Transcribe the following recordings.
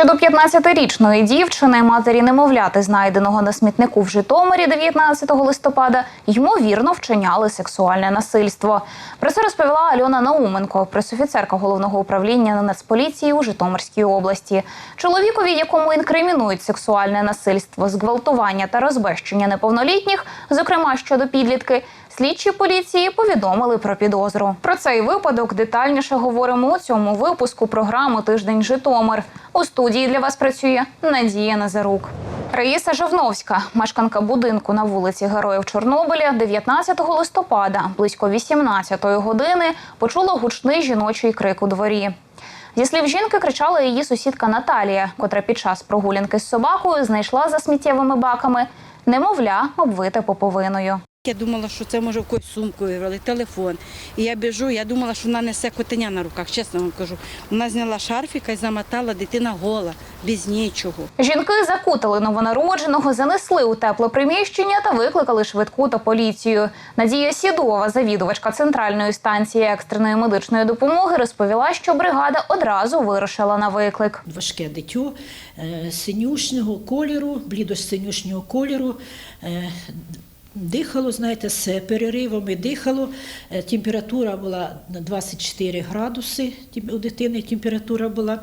Щодо 15-річної дівчини, матері немовляти, знайденого на смітнику в Житомирі 19 листопада, ймовірно вчиняли сексуальне насильство. Про це розповіла Альона Науменко, пресофіцерка головного управління Нацполіції у Житомирській області. Чоловікові, якому інкримінують сексуальне насильство, зґвалтування та розбещення неповнолітніх, зокрема щодо підлітки, слідчі поліції повідомили про підозру. Про цей випадок детальніше говоримо у цьому випуску програми Тиждень Житомир. У студії для вас працює Надія Назарук. Раїса Жовновська, мешканка будинку на вулиці Героїв Чорнобиля, 19 листопада, близько 18-ї години, почула гучний жіночий крик у дворі. Зі слів жінки кричала її сусідка Наталія, котра під час прогулянки з собакою знайшла за сміттєвими баками немовля, обвите поповиною. Я думала, що це може в когось сумку вирвали, телефон. І я біжу, я думала, що вона несе котеня на руках, чесно вам кажу. Вона зняла шарфіка і замотала дитина гола, без нічого. Жінки закутали новонародженого, занесли у тепле приміщення та викликали швидку та поліцію. Надія Сідова, завідувачка центральної станції екстреної медичної допомоги, розповіла, що бригада одразу вирушила на виклик. важке дитю е, синюшнього кольору, блідо-синюшнього кольору. Дихало, знаєте, з переривами дихало. Е, Температура була на 24 градуси. У дитини температура була.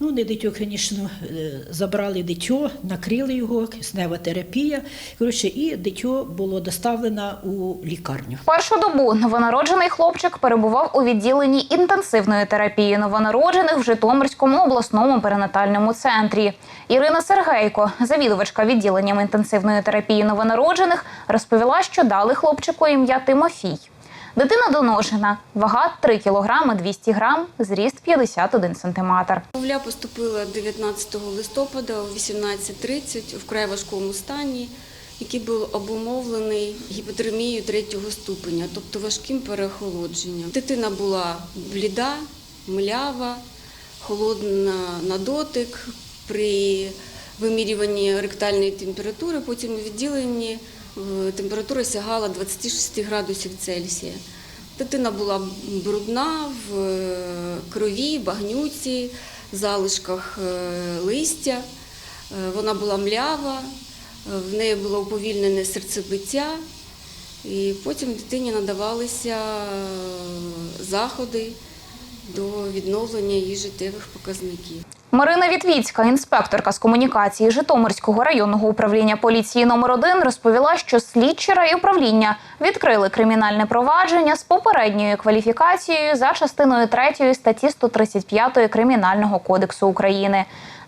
Ну, не дитю, звісно, е, забрали дитю, накрили його, киснева терапія. Коротше, і дитю було доставлено у лікарню. Першу добу новонароджений хлопчик перебував у відділенні інтенсивної терапії новонароджених в Житомирському обласному перинатальному центрі. Ірина Сергейко, завідувачка відділенням інтенсивної терапії новонароджених, розповіла, що дали хлопчику ім'я Тимофій. Дитина доношена, вага 3 кг 200 грам, зріст 51 сантиметр. Мовля поступила 19 листопада о 18.30 в вкрай важкому стані, який був обумовлений гіпотермією третього ступеня, тобто важким переохолодженням. Дитина була бліда, млява, холодна на дотик. При вимірюванні ректальної температури, потім у відділенні температура сягала 26 градусів Цельсія. Дитина була брудна в е, крові, багнюці, залишках е, листя. Е, Вона була млява, е, в неї було уповільнене серцебиття, і потім дитині надавалися е, заходи до відновлення її життєвих показників. Марина Вітвіцька, інспекторка з комунікації Житомирського районного управління поліції номер 1 розповіла, що слідчі райуправління відкрили кримінальне провадження з попередньою кваліфікацією за частиною 3 статті 135 Кримінального кодексу України.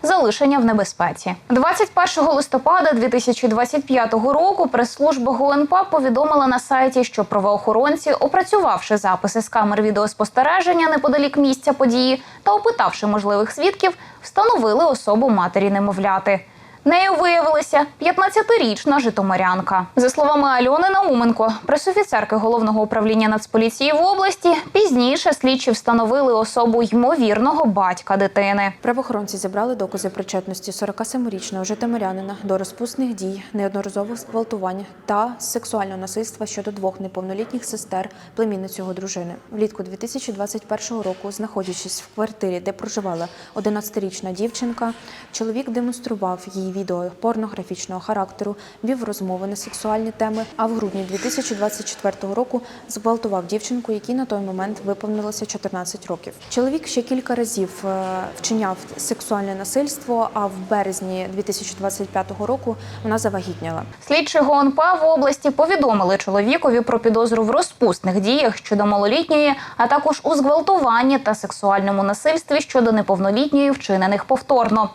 Залишення в небезпеці 21 листопада 2025 року прес-служба ГУНП повідомила на сайті, що правоохоронці, опрацювавши записи з камер відеоспостереження неподалік місця події та опитавши можливих свідків, встановили особу матері немовляти. Нею виявилася 15-річна житомирянка. За словами Альони Науменко, пресофіцерки головного управління Нацполіції в області, пізніше слідчі встановили особу ймовірного батька дитини. Правоохоронці зібрали докази причетності 47-річного житомирянина до розпусних дій, неодноразових зґвалтувань та сексуального насильства щодо двох неповнолітніх сестер племінниць його дружини. Влітку 2021 року, знаходячись в квартирі, де проживала 11-річна дівчинка, чоловік демонстрував їй відео порнографічного характеру, вів розмови на сексуальні теми. А в грудні 2024 року зґвалтував дівчинку, якій на той момент виповнилося 14 років. Чоловік ще кілька разів е, вчиняв сексуальне насильство. А в березні 2025 року вона завагітняла. Слідчі ГУНП в області повідомили чоловікові про підозру в розпусних діях щодо малолітньої, а також у зґвалтуванні та сексуальному насильстві щодо неповнолітньої, вчинених повторно.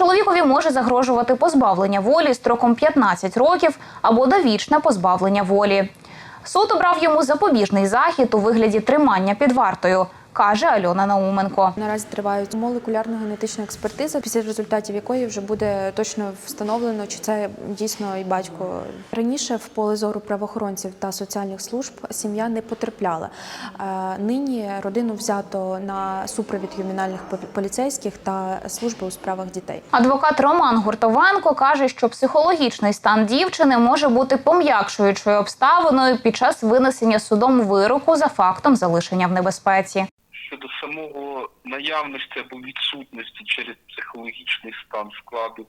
Чоловікові може загрожувати позбавлення волі строком 15 років або довічне позбавлення волі. Суд обрав йому запобіжний захід у вигляді тримання під вартою. Каже Альона Науменко. Наразі тривають молекулярно-генетична експертиза, після результатів якої вже буде точно встановлено, чи це дійсно і батько. Раніше в поле зору правоохоронців та соціальних служб сім'я не потрапляла. Е, Нині родину взято на супровід ювенальних пол- поліцейських та служби у справах дітей. Адвокат Роман Гуртовенко каже, що психологічний стан дівчини може бути пом'якшуючою обставиною під час винесення судом вироку за фактом залишення в небезпеці. Щодо самого наявності або відсутності через психологічний стан складу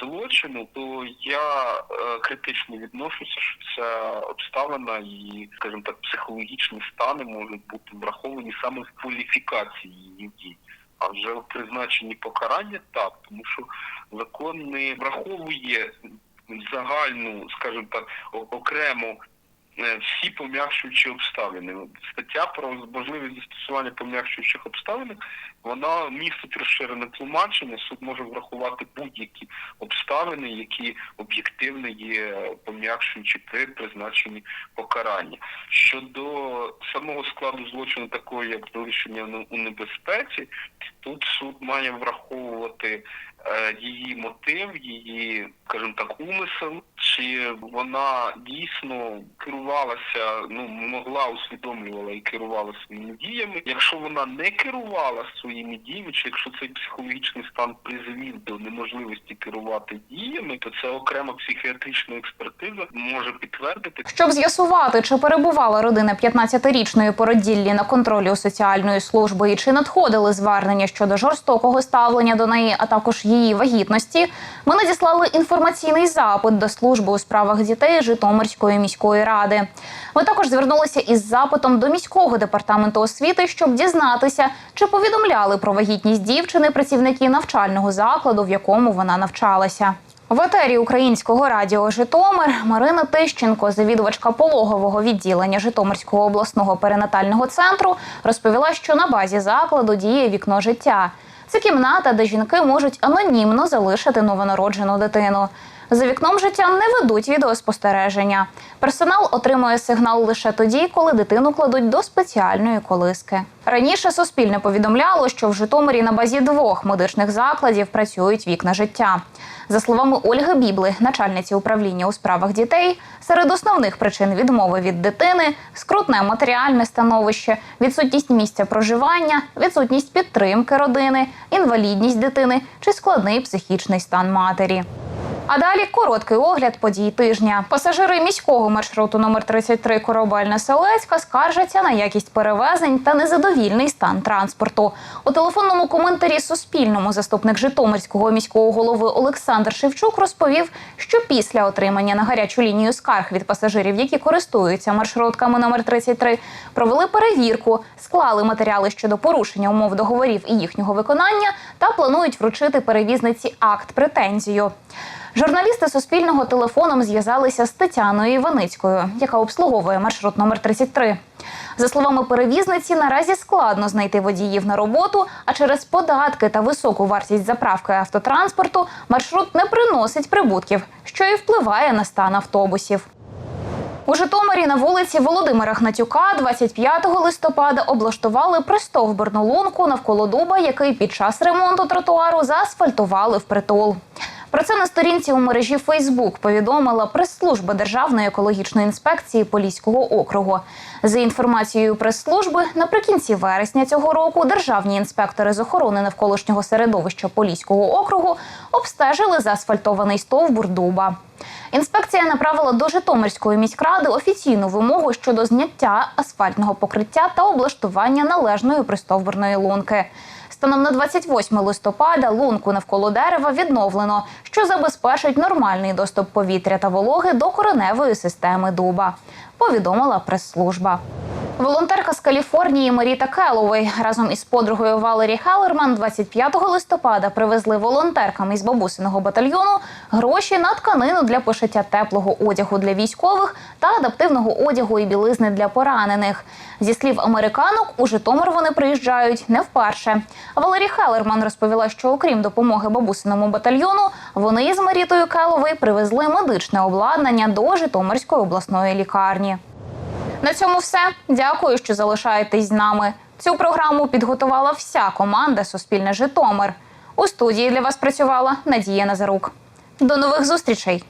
злочину, то я е, критично відношуся, що ця обставина і, скажімо так, психологічні стани можуть бути враховані саме в кваліфікації її дій. А вже в призначенні покарання так, тому що закон не враховує загальну, скажімо так, окремо всі пом'якшуючі обставини. Стаття про можливість застосування пом'якшуючих обставин, вона містить розширене тлумачення. Суд може врахувати будь-які обставини, які об'єктивно є пом'якшуючі при призначенні покарання. Щодо самого складу злочину, такого як залишення у небезпеці, тут суд має враховувати е, її мотив, її, скажімо так, умисел, чи вона дійсно керувалася, ну могла усвідомлювала і керувала своїми діями. Якщо вона не керувала своїми діями, чи якщо цей психологічний стан призвів до неможливості керувати діями, то це окрема психіатрична експертиза може підтвердити Щоб з'ясувати, чи перебувала родина 15-річної породіллі на контролі у соціальної служби і чи надходили звернення щодо жорстокого ставлення до неї, а також її вагітності, ми надіслали інформаційний запит до служби у справах дітей Житомирської міської ради. Ми також звернулися із запитом до міського департаменту освіти, щоб дізнатися, чи повідомляли про вагітність дівчини працівники навчального закладу, в якому вона навчалася. В етері українського радіо Житомир Марина Тищенко, завідувачка пологового відділення Житомирського обласного перинатального центру, розповіла, що на базі закладу діє вікно життя. Це кімната, де жінки можуть анонімно залишити новонароджену дитину. За вікном життя не ведуть відеоспостереження. Персонал отримує сигнал лише тоді, коли дитину кладуть до спеціальної колиски. Раніше Суспільне повідомляло, що в Житомирі на базі двох медичних закладів працюють вікна життя. За словами Ольги Бібли, начальниці управління у справах дітей, серед основних причин відмови від дитини скрутне матеріальне становище, відсутність місця проживання, відсутність підтримки родини, інвалідність дитини чи складний психічний стан матері. А далі короткий огляд подій тижня. Пасажири міського маршруту номер 33 Корабельна Селецька скаржаться на якість перевезень та незадовільний стан транспорту. У телефонному коментарі Суспільному заступник Житомирського міського голови Олександр Шевчук розповів, що після отримання на гарячу лінію скарг від пасажирів, які користуються маршрутками номер 33, провели перевірку, склали матеріали щодо порушення умов договорів і їхнього виконання та планують вручити перевізниці акт претензію. Журналісти Суспільного телефоном зв'язалися з Тетяною Іваницькою, яка обслуговує маршрут номер 33. За словами перевізниці, наразі складно знайти водіїв на роботу, а через податки та високу вартість заправки автотранспорту маршрут не приносить прибутків, що і впливає на стан автобусів. У Житомирі на вулиці Володимира Гнатюка 25 листопада облаштували пристовбурну лунку навколо дуба, який під час ремонту тротуару заасфальтували впритул. Про це на сторінці у мережі Фейсбук повідомила прес-служба Державної екологічної інспекції Поліського округу. За інформацією прес-служби, наприкінці вересня цього року державні інспектори з охорони навколишнього середовища Поліського округу обстежили заасфальтований стовбур дуба. Інспекція направила до Житомирської міськради офіційну вимогу щодо зняття асфальтного покриття та облаштування належної пристовбурної лунки. Станом на 28 листопада лунку навколо дерева відновлено, що забезпечить нормальний доступ повітря та вологи до кореневої системи дуба. Повідомила прес-служба. Волонтерка з Каліфорнії Маріта Келовей разом із подругою Валері Хелерман 25 листопада привезли волонтеркам із бабусиного батальйону гроші на тканину для пошиття теплого одягу для військових та адаптивного одягу і білизни для поранених. Зі слів американок, у Житомир вони приїжджають не вперше. Валері Хелерман розповіла, що окрім допомоги бабусиному батальйону, вони із Марітою Келовей привезли медичне обладнання до Житомирської обласної лікарні. На цьому все. Дякую, що залишаєтесь з нами. Цю програму підготувала вся команда Суспільне Житомир. У студії для вас працювала Надія Назарук. До нових зустрічей!